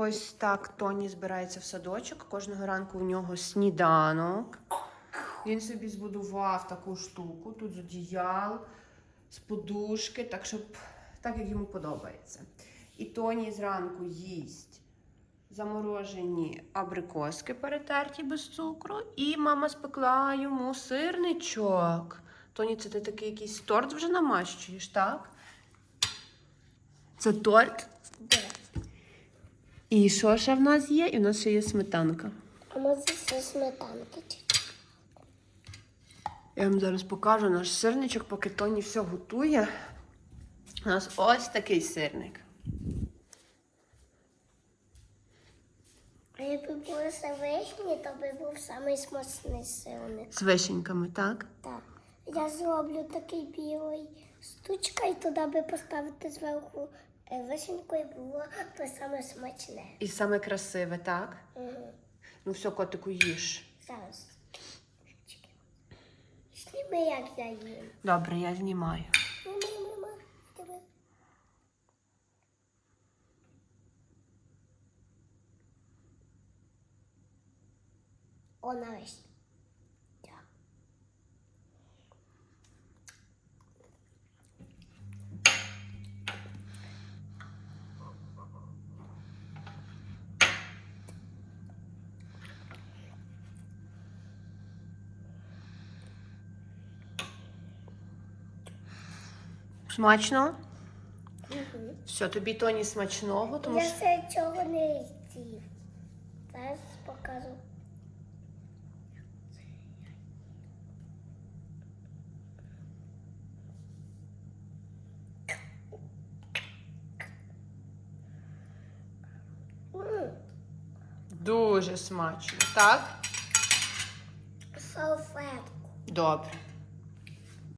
Ось так Тоні збирається в садочок. Кожного ранку у нього сніданок. Він собі збудував таку штуку, тут з одіял, з подушки, так, щоб, так як йому подобається. І Тоні зранку їсть заморожені абрикоски перетерті без цукру, і мама спекла йому сирничок. Тоні, це ти такий якийсь торт вже намащуєш, так? Це торт. І що ще в нас є? І в нас ще є сметанка. А може це сметанки? чи- Я вам зараз покажу наш сирничок, поки Тоні все готує. У нас ось такий сирник. А якби були все вишні, то би був самий смачний сирник. З вишеньками, так? Так. Я зроблю такий білий стучка і туди би поставити зверху вишеньку і було то саме смачне. І саме красиве, так? Угу. Ну все, котику їж. Зараз. Зніми, як я їм. Добре, я знімаю. О, нарешті. Смачно? Угу. Все, тобі Тоні смачного, тому Я що. ще цього не з'їв. Зараз покажу. Дуже смачно, так? Салфетку. Добре.